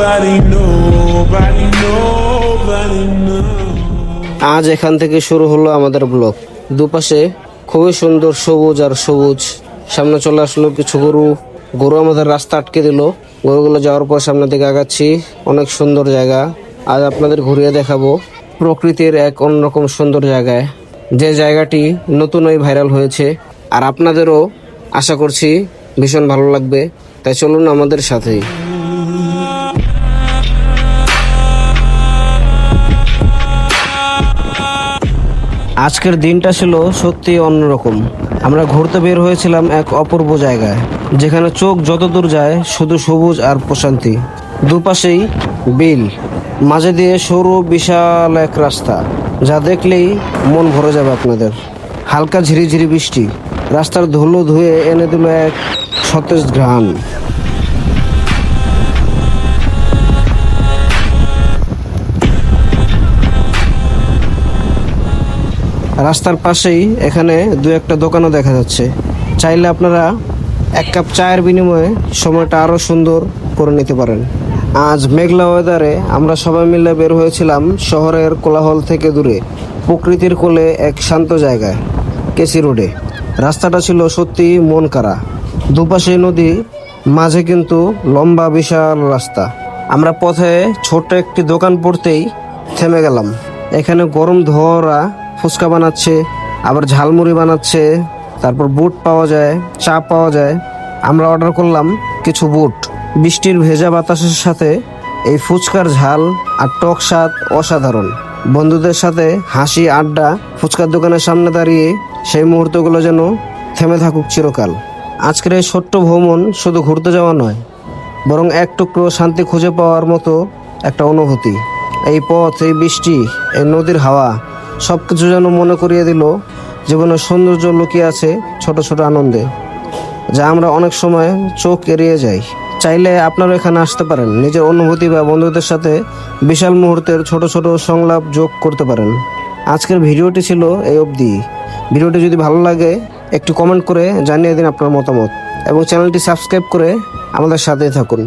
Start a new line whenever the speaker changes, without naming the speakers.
Nobody, nobody, nobody knows.
আজ এখান থেকে শুরু হলো আমাদের ব্লক দুপাশে খুবই সুন্দর সবুজ আর সবুজ। সামনে চলে আসলো কিছু গরু। গরু আমাদের রাস্তা আটকে দিল। গরুগুলো যাওয়ার পর সামনের দিকে আগাচ্ছি। অনেক সুন্দর জায়গা। আজ আপনাদের ঘুরিয়ে দেখাবো প্রকৃতির এক অন্যরকম সুন্দর জায়গায়। যে জায়গাটি নতুনই ভাইরাল হয়েছে। আর আপনাদেরও আশা করছি ভীষণ ভালো লাগবে। তাই চলুন আমাদের সাথেই। আজকের দিনটা ছিল সত্যি অন্যরকম। আমরা ঘুরতে বের হয়েছিলাম এক অপূর্ব জায়গায়, যেখানে চোখ যতদূর যায় শুধু সবুজ আর প্রশান্তি। দুপাশেই বিল, মাঝে দিয়ে সরু বিশাল এক রাস্তা, যা দেখলেই মন ভরে যাবে আপনাদের। হালকা ঝিরিঝিরি বৃষ্টি, রাস্তার ধুলো ধুয়ে এনে দিল এক সতেজ ঘ্রাণ। রাস্তার পাশেই এখানে দু একটা দোকানও দেখা যাচ্ছে। চাইলে আপনারা এক কাপ চায়ের বিনিময়ে সময়টা আরও সুন্দর করে নিতে পারেন। আজ মেঘলা ওয়েদারে আমরা সবাই মিলে বের হয়েছিলাম শহরের কোলাহল থেকে দূরে, প্রকৃতির কোলে এক শান্ত জায়গায়, কেসি রোডে। রাস্তাটা ছিল সত্যি মন কারা দুপাশে নদী, মাঝে কিন্তু লম্বা বিশাল রাস্তা। আমরা পথে ছোট্ট একটি দোকান পড়তেই থেমে গেলাম। এখানে গরম ধোয়ারা ফুচকা বানাচ্ছে, আবার ঝালমুড়ি বানাচ্ছে, তারপর বুট পাওয়া যায়, চা পাওয়া যায়। আমরা অর্ডার করলাম কিছু বুট। বৃষ্টির ভেজা বাতাসের সাথে এই ফুচকার ঝাল আর টক স্বাদ অসাধারণ। বন্ধুদের সাথে হাসি, আড্ডা, ফুচকার দোকানের সামনে দাঁড়িয়ে সেই মুহূর্তগুলো যেন থেমে থাকুক চিরকাল। আজকের এই ছোট্ট ভ্রমণ শুধু ঘুরতে যাওয়া নয়, বরং এক টুকরো শান্তি খুঁজে পাওয়ার মতো একটা অনুভূতি। এই পথ, এই বৃষ্টি, এই নদীর হাওয়া সব কিছু যেন মনে করিয়ে দিল জীবনের সৌন্দর্য লুকিয়ে আছে ছোট ছোট আনন্দে, যা আমরা অনেক সময় চোখ এড়িয়ে যাই। চাইলে আপনারা এখানে আসতে পারেন, নিজের অনুভূতি বা বন্ধুদের সাথে বিশাল মুহূর্তের ছোট ছোট সংলাপ যোগ করতে পারেন। আজকের ভিডিওটি ছিল এই অবধি। ভিডিওটি যদি ভালো লাগে, একটু কমেন্ট করে জানিয়ে দিন আপনার মতামত। এবং চ্যানেলটি সাবস্ক্রাইব করে আমাদের সাথেই থাকুন।